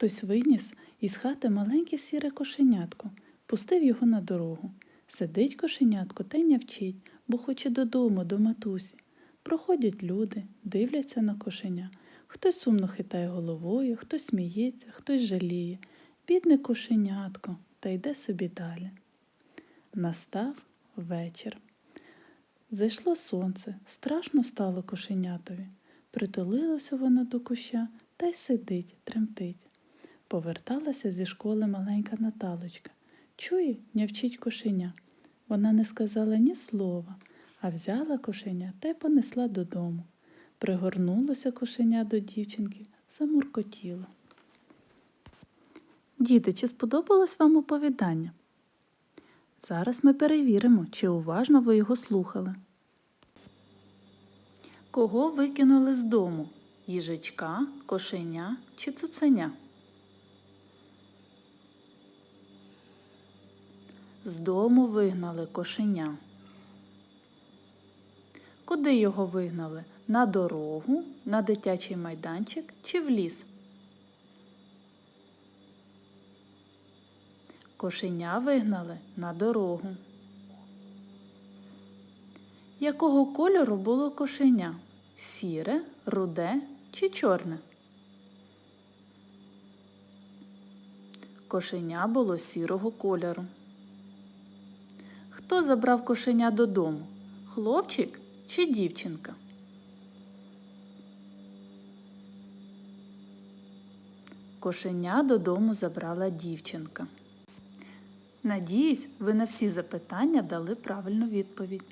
Хтось виніс із хати маленьке сіре кошенятко, пустив його на дорогу. Сидить кошенятко та й нявчить, бо хоче додому, до матусі. Проходять люди, дивляться на кошеня. Хтось сумно хитає головою, хтось сміється, хтось жаліє. Бідне кошенятко, та йде собі далі. Настав вечір. Зайшло сонце, страшно стало кошенятові. Притулилося воно до куща та й сидить, тремтить. Поверталася зі школи маленька Наталочка. Чує, нявчить кошеня. Вона не сказала ні слова, а взяла кошеня та й понесла додому. Пригорнулося кошеня до дівчинки, замуркотіло. Діти, чи сподобалось вам оповідання? Зараз ми перевіримо, чи уважно ви його слухали. Кого викинули з дому? Їжачка, кошеня чи цуценя? З дому вигнали кошеня. Куди його вигнали? На дорогу, на дитячий майданчик чи в ліс? Кошеня вигнали на дорогу. Якого кольору було кошеня? Сіре, руде чи чорне? Кошеня було сірого кольору. Хто забрав кошеня додому? Хлопчик чи дівчинка? Кошеня додому забрала дівчинка. Надіюсь, ви на всі запитання дали правильну відповідь.